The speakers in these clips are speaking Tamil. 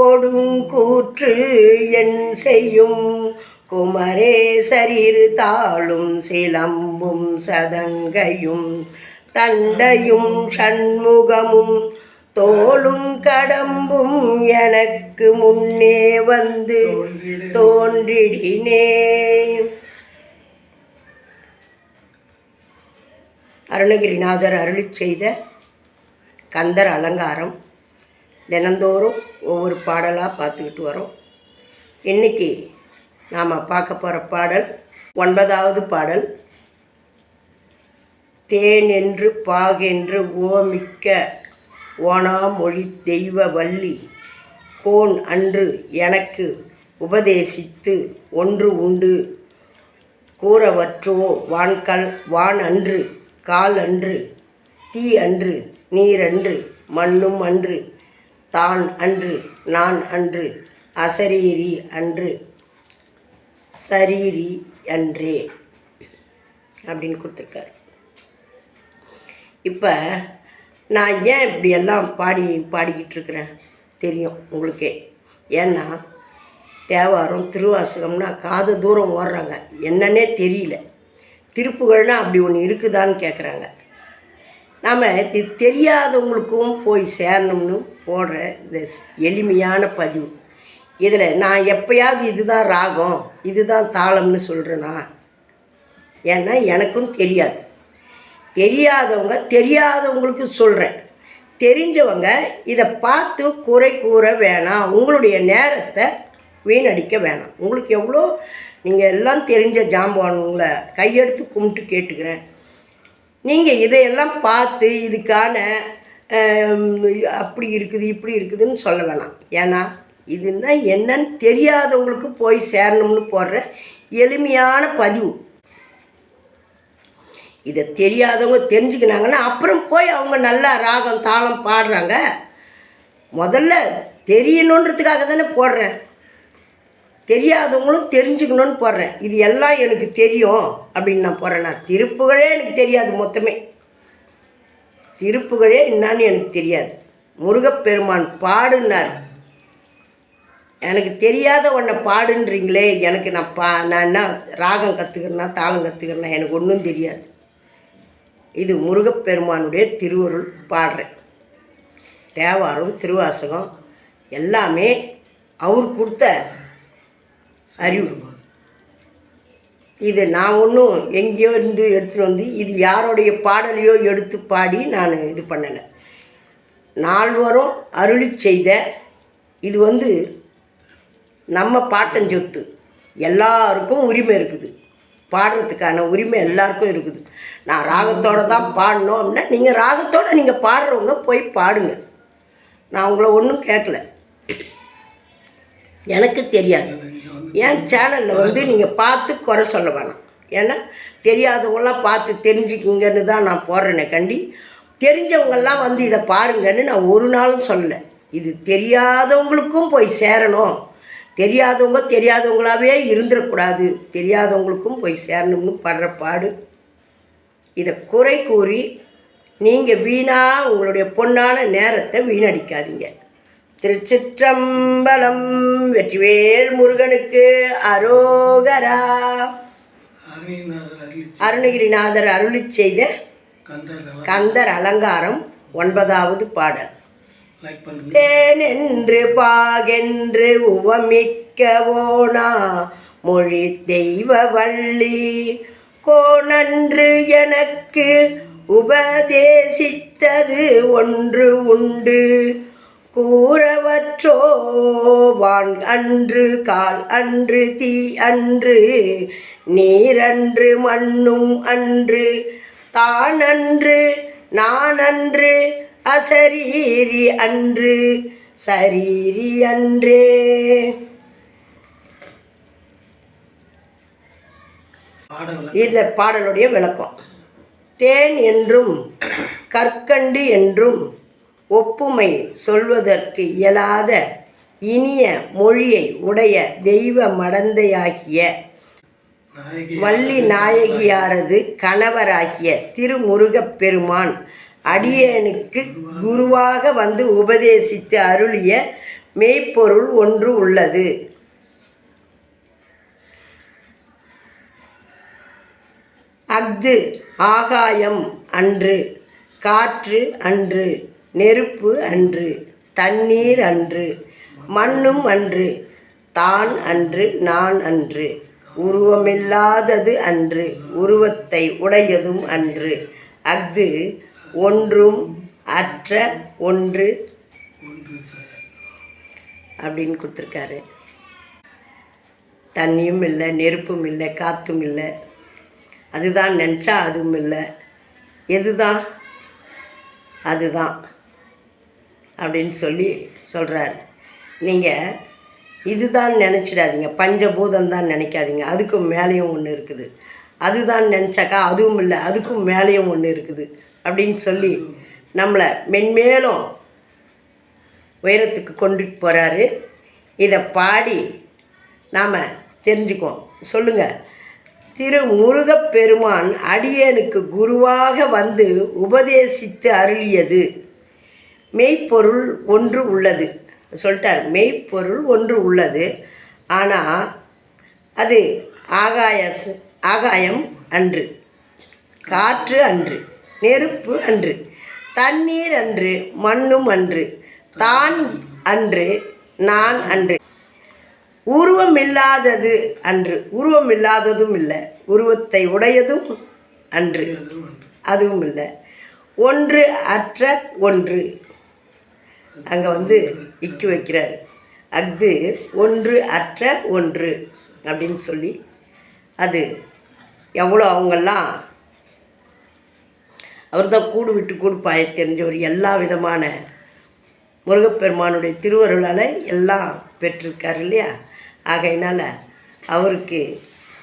கொடுங்கூற்று என் செய்யும். குமரே சரிறு தாளும் சிலம்பும் சதங்கையும். தண்டையும் சண்முகமும் தோளும் கடம்பும் எனக்கு முன்னே வந்து தோன்றிடினே அருணகிரிநாதர் அருளி செய்த கந்தர் அலங்காரம். தினந்தோறும் ஒவ்வொரு பாடலாக பார்த்துக்கிட்டு வரோம். இன்னைக்கு நாம் பார்க்க போகிற பாடல் ஒன்பதாவது பாடல். தேன் என்று பாகென்று ஓமிக்க ஓணாமொழி தெய்வ வள்ளி கோன் அன்று எனக்கு உபதேசித்து ஒன்று உண்டு. கூறவற்றோ வான்கல் வான் அன்று கால் அன்று தீ அன்று நீரன்று மண்ணும் அன்று தான் அன்று நான் அன்று அசரீரி அன்று சரீரி அன்றே அப்படின்னு கொடுத்துருக்காரு. இப்போ நான் ஏன் இப்படி எல்லாம் பாடி பாடிக்கிட்டு இருக்கிறேன்? தெரியும் உங்களுக்கே. ஏன்னா தேவாரம் திருவாசகம்னா காது தூரம் ஓடுறாங்க. என்னன்னே தெரியல. திருப்புகழ்னா அப்படி ஒன்று இருக்குதான்னு கேட்குறாங்க நாம் இது தெரியாதவங்களுக்கும் போய் சேரணும்னு போடுற இந்த எளிமையான பதிவு. இதில் நான் எப்பயாவது இதுதான் ராகம் இதுதான் தாளம்னு சொல்கிறேனா ஏன்னா எனக்கும் தெரியாது. தெரியாதவங்க தெரியாதவங்களுக்கு சொல்கிறேன் தெரிஞ்சவங்க இதை பார்த்து குறை கூற வேணாம். உங்களுடைய நேரத்தை வீணடிக்க வேணாம். உங்களுக்கு எவ்வளோ நீங்கள் எல்லாம் தெரிஞ்ச ஜாம்பவானுங்களை கையெடுத்து கும்பிட்டு கேட்டுக்கிறேன். நீங்கள் இதையெல்லாம் பார்த்து இதுக்கான அப்படி இருக்குது இப்படி இருக்குதுன்னு சொல்ல வேணாம். ஏன்னா இதுன்னா என்னன்னு தெரியாதவங்களுக்கு போய் சேரணும்னு போடுற எளிமையான பதிவு. இதை தெரியாதவங்க தெரிஞ்சுக்கினாங்கன்னா அப்புறம் போய் அவங்க நல்லா ராகம் தாளம் பாடுறாங்க. முதல்ல தெரியணுன்றதுக்காக தானே போடுறேன். தெரியாதவங்களும் தெரிஞ்சுக்கணும்னு போடுறேன். இது எல்லாம் எனக்கு தெரியும் அப்படின்னு நான் போடுறேன். நான் திருப்புகழே எனக்கு தெரியாது மொத்தமே. திருப்புகழே என்னான்னு எனக்கு தெரியாது. முருகப்பெருமான் பாடுனார். எனக்கு தெரியாத ஒன்றை பாடுன்றீங்களே எனக்கு நான் பா நான் என்ன ராகம் கற்றுக்கிறேன்னா தாளம் கற்றுக்கிறேன்னா எனக்கு ஒன்றும் தெரியாது. இது முருகப்பெருமானுடைய திருவருள் பாடுறேன். தேவாரம் திருவாசகம் எல்லாமே அவர் கொடுத்த அறிவு. இது நான் ஒன்றும் எங்கேயோ இருந்து எடுத்துகிட்டு வந்து இது யாருடைய பாடலையோ எடுத்து பாடி நான் இது பண்ணலை. நால்வரும் அருளி செய்த இது வந்து நம்ம பாட்டஞ்சொத்து எல்லாருக்கும் உரிமை இருக்குது. பாடுறதுக்கான உரிமை எல்லாருக்கும் இருக்குது. நான் ராகத்தோடு தான் பாடணும் அப்படின்னா நீங்கள் ராகத்தோடு நீங்கள் பாடுறவங்க போய் பாடுங்க. நான் உங்களை ஒன்றும் கேட்கல எனக்கு தெரியாது. என் சேனலில் வந்து நீங்கள் பார்த்து குறை சொல்ல வேணாம். ஏன்னா தெரியாதவங்களாம் பார்த்து தெரிஞ்சுக்கிங்கன்னு தான் நான் போடுறேனே கண்டி. தெரிஞ்சவங்கெல்லாம் வந்து இதை பாருங்கன்னு நான் ஒரு நாளும் சொல்லலை. இது தெரியாதவங்களுக்கும் போய் சேரணும். தெரியாதவங்க தெரியாதவங்களாவே இருந்துடக்கூடாது. தெரியாதவங்களுக்கும் போய் சேரணும்னு படுற பாடு. இதை குறை கூறி நீங்கள் வீணாக உங்களுடைய பொன்னான நேரத்தை வீணடிக்காதீங்க. திருச்சிற்றம்பலம் வெற்றிவேல் முருகனுக்கு அரோகரா. அருணகிரிநாதர் அருளி செய்த கந்தர் அலங்காரம். ஒன்பதாவது பாடல். தேனென்று பாகென்று உவமிக்கவோனா மொழி தெய்வ வள்ளி. கோணன்று எனக்கு உபதேசித்தது ஒன்று உண்டு. கூறவற்றோ வான் அன்று கால் அன்று தீ அன்று நீரன்று மண்ணும் அன்று தானன்று நானன்று அசரீரி அன்று சரீரி அன்றே. இந்த பாடலுடைய விளக்கம். தேன் என்றும் கற்கண்டு என்றும் ஒப்புமை சொல்வதற்கு இயலாத இனிய மொழியை உடைய தெய்வ மடந்தையாகிய வள்ளி நாயகியாரது கணவராகிய திருமுருகப் பெருமான் அடியேனுக்கு குருவாக வந்து உபதேசித்து அருளிய மெய்ப்பொருள் ஒன்று உள்ளது. அஃது ஆகாயம் அன்று காற்று அன்று நெருப்பு அன்று தண்ணீர் அன்று மண்ணும் அன்று தான் அன்று நான் அன்று உருவமில்லாதது அன்று உருவத்தை உடையதும் அன்று. அஃது ஒன்றும் அற்ற ஒன்று. அப்படின்னு கொடுத்துருக்காரு. தண்ணியும் இல்லை நெருப்பும் இல்லை காற்றும் இல்லை. அதுதான் நினச்சா அதுவும் இல்லை. எதுதான்? அதுதான். அப்படின்னு சொல்லி சொல்கிறாரு நீங்கள் இதுதான் நினச்சிடாதீங்க. பஞ்சபூதம் தான் நினைக்காதீங்க. அதுக்கும் மேலேயும் ஒன்று இருக்குது. அதுதான் நினச்சாக்கா அதுவும் இல்லை அதுக்கும் மேலேயும் ஒன்று இருக்குது. அப்படின்னு சொல்லி நம்மளை மென்மேலும் உயரத்துக்கு கொண்டுட்டு போகிறாரு இதை பாடி நாம் தெரிஞ்சுக்குவோம். சொல்லுங்கள் திரு முருகப்பெருமான் அடியேனுக்கு குருவாக வந்து உபதேசித்து அருளியது. மெய்ப்பொருள் ஒன்று உள்ளது. சொல்லிட்டார். மெய்ப்பொருள் ஒன்று உள்ளது. ஆனால் அது ஆகாய ஆகாயம் அன்று காற்று அன்று நெருப்பு அன்று தண்ணீர் அன்று மண்ணும் அன்று தான் அன்று நான் அன்று. உருவம் இல்லாதது அன்று. உருவம் இல்லாததும் இல்லை. உருவத்தை உடையதும் அன்று. அதுவும் இல்லை. ஒன்று அற்ற ஒன்று. அங்கே வந்து இக்கு வைக்கிறார். அஃது ஒன்று அற்ற ஒன்று அப்படின்னு சொல்லி அது எவ்வளோ அவங்கெல்லாம் அவர் தான் கூடு விட்டு கூடு பாய தெரிஞ்சவர் எல்லா விதமான முருகப்பெருமானுடைய திருவருளால் எல்லாம் பெற்றிருக்கார் இல்லையா? ஆகையினால் அவருக்கு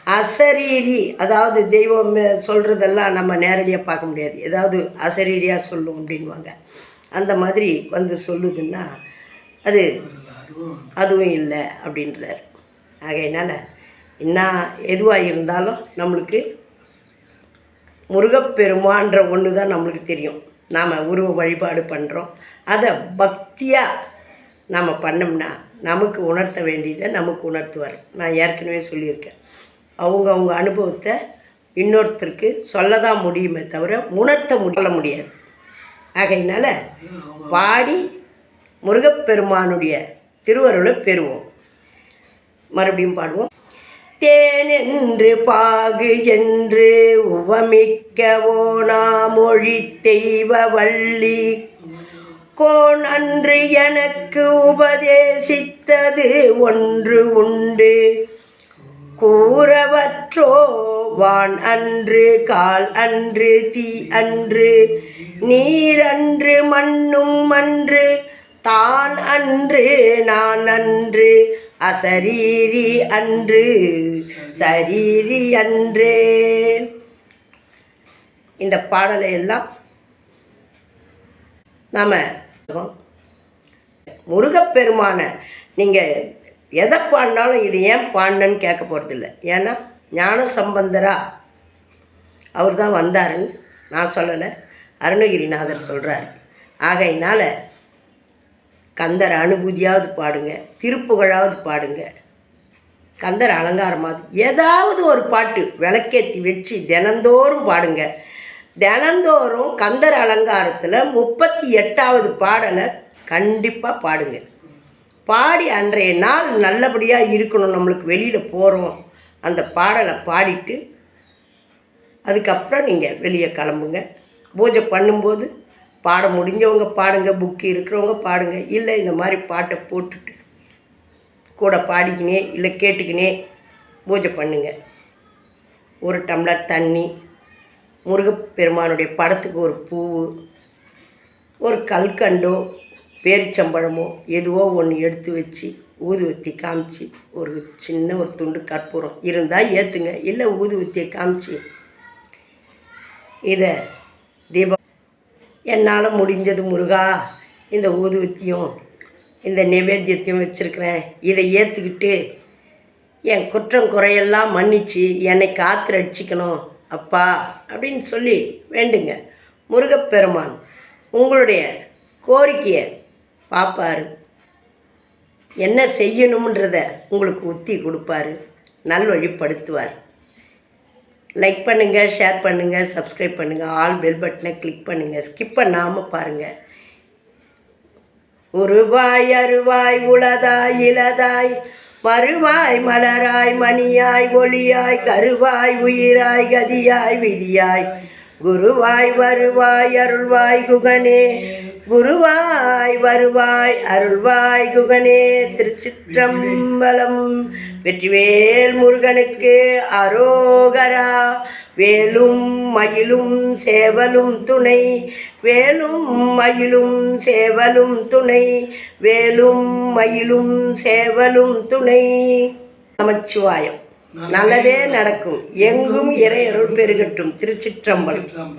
அசரீரி அதாவது தெய்வம் சொல்கிறதெல்லாம் நம்ம நேரடியாக பார்க்க முடியாது. ஏதாவது அசரீரியாக சொல்லும் அப்படின்வாங்க அந்த மாதிரி வந்து சொல்லுதுன்னா அது அதுவும் இல்லை அப்படின்றார். ஆகையினால் என்ன எதுவாக இருந்தாலும் நம்மளுக்கு முருகப்பெருமான்ற ஒன்று தான் நம்மளுக்கு தெரியும். நாம் உருவ வழிபாடு பண்ணுறோம் அதை பக்தியாக நாம் பண்ணோம்னா நமக்கு உணர்த்த வேண்டியதை நமக்கு உணர்த்துவார். நான் ஏற்கனவே சொல்லியிருக்கேன். அவங்க அவங்க அனுபவத்தை இன்னொருத்தருக்கு சொல்ல தான் முடியுமே தவிர உணர்த்த முடிய முடியாது. ஆகையினால பாடி முருகப்பெருமானுடைய திருவருளை பெறுவோம். மறுபடியும் பாடுவோம். தேனென்று பாகு என்று உவமிக்கவோ நாமொழி தெய்வ வள்ளி. கோன் அன்று எனக்கு உபதேசித்தது ஒன்று உண்டு. கூறவற்றோ வான் அன்று கால் அன்று தீ அன்று. நீர் அன்று மண்ணும் அன்று தான் அன்று நான் அன்று அசரீரி அன்று சரீரி அன்றே. இந்த பாடலை எல்லாம் நாம் முருகப்பெருமானை நீங்கள் எதை பாடினாலும் இது ஏன் பாடினன்னு கேட்க போகிறதில்ல ஏன்னா ஞான சம்பந்தரா அவர் தான் வந்தாருன்னு நான் சொல்லலை. அருணகிரிநாதர் சொல்கிறார் ஆகையினால் கந்தர் அனுபூதியாவது பாடுங்க திருப்புகழாவது பாடுங்க. கந்தர் அலங்காரமாவது ஏதாவது ஒரு பாட்டு விளக்கேற்றி வச்சு தினந்தோறும் பாடுங்க. தினந்தோறும் கந்தர் அலங்காரத்தில் முப்பத்தி எட்டாவது பாடலை கண்டிப்பாக பாடுங்க. பாடி அன்றைய நாள் நல்லபடியாக இருக்கணும் நம்மளுக்கு வெளியில் போகிறோம் அந்த பாடலை பாடிட்டு அதுக்கப்புறம் நீங்கள் வெளியே கிளம்புங்க. பூஜை பண்ணும்போது பாட முடிஞ்சவங்க பாடுங்க புக்கு இருக்கிறவங்க பாடுங்க இல்லை இந்த மாதிரி பாட்டை போட்டுட்டு கூட பாடிக்கினே இல்லை கேட்டுக்கினே பூஜை பண்ணுங்க. ஒரு டம்ளர் தண்ணி முருகப்பெருமானுடைய படத்துக்கு ஒரு பூவு ஒரு கல்கண்டோ பேரிச்சம்பழமோ எதுவோ ஒன்று எடுத்து வச்சு ஊதுவத்தி காமிச்சு ஒரு சின்ன ஒரு துண்டு கற்பூரம் இருந்தால் ஏற்றுங்க இல்லை ஊதுவத்தியை காமிச்சு இதை தீபம். என்னால் முடிஞ்சது முருகா இந்த ஊதுவத்தியும் இந்த நிவேத்தியத்தையும் வச்சுருக்கிறேன். இதை ஏற்றுக்கிட்டு என் குற்றம் குறையெல்லாம் மன்னிச்சு என்னை காத்து அடிச்சிக்கணும் அப்பா அப்படின்னு சொல்லி வேண்டுங்க. முருகப்பெருமான் உங்களுடைய கோரிக்கையை பார்ப்பாரு என்ன செய்யணுன்றத உங்களுக்கு உத்தி கொடுப்பாரு. நல்வழிப்படுத்துவார். லைக் பண்ணுங்கள் ஷேர் பண்ணுங்கள் சப்ஸ்கிரைப் பண்ணுங்கள் ஆல் பெல் பட்டனை கிளிக் பண்ணுங்கள் ஸ்கிப் பண்ணாமல் பாருங்கள் உருவாய் அருவாய் உளதாய் இளதாய் வருவாய் மலராய் மணியாய் ஒளியாய் கருவாய் உயிராய் கதியாய் விதியாய். குருவாய் வருவாய் அருள்வாய் குகனே. குருவாய் வருவாய் அருள்வாய் குகனே திருச்சிற்றம்பலம். வெற்றிவேல் முருகனுக்கு அரோகரா. வேலும் மயிலும் சேவலும் துணை. வேலும் மயிலும் சேவலும் துணை. வேலும் மயிலும் சேவலும் துணை. நமச்சிவாயம். நல்லதே நடக்கும். எங்கும் இறை அருள் பெருகட்டும் திருச்சிற்றம்பலம்.